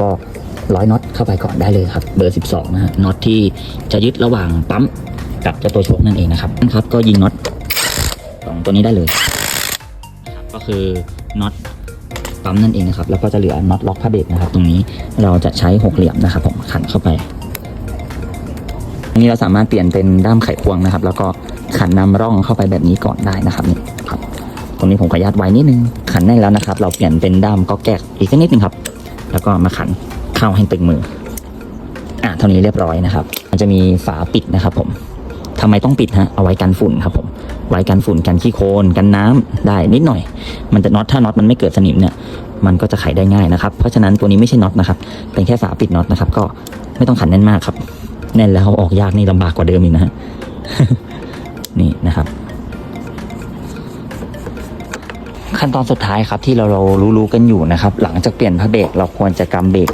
ก็ร้อยน็อตเข้าไปก่อนได้เลยครับเบอร์ 12 นะฮะน็อตที่จะยึดระหว่างปั๊มกับเจ้าตัวโชคนั่นเองนะครับนะครับก็ยิงน็อตสองตัวนี้ได้เลยนะครับก็คือน็อตปั๊มนั่นเองนะครับแล้วก็จะเหลือน็อตล็อกผ้าเบรกนะครับ ตรงนี้เราจะใช้หกเหลี่ยมนะครับผมขันเข้าไปอันนี้เราสามารถเปลี่ยนเป็นด้ามไขควงนะครับ แล้วก็ขันนำร่องเข้าไปแบบนี้ก่อนได้นะครับนี่ครับ ตรงนี้ผมขออนุญาตไว้นิดนึงขันได้แล้วนะครับ เราเปลี่ยนเป็นด้ามก็แกกอีกสักนิดนึงครับ แล้วก็มาขันเข้าให้ตึงมือ อะเท่านี้เรียบร้อยนะครับ มันจะมีฝาปิดนะครับ ผมทำไมต้องปิดฮะ เอาไว้กันฝุ่นครับผม ไว้กันฝุ่นกันขี้โคลนกันน้ำได้นิดหน่อย มันจะน็อตถ้าน็อตมันไม่เกิดสนิมเนี่ย มันก็จะไขได้ง่ายนะครับ เพราะฉะนั้นตัวนี้ไม่ใช่น็อตนะครับ เป็นแค่ฝาปิดน็อตนะครับ ก็ไม่ต้องขันแน่นมากครับ แน่นแล้วออกยากนี่ลำบากกว่าเดิมอีกนะฮะ นี่นะ ขั้นตอนสุดท้ายครับที่เราเรารู้ๆกันอยู่นะครับ หลังจากเปลี่ยนพระเบรกเราควรจะกำเบรก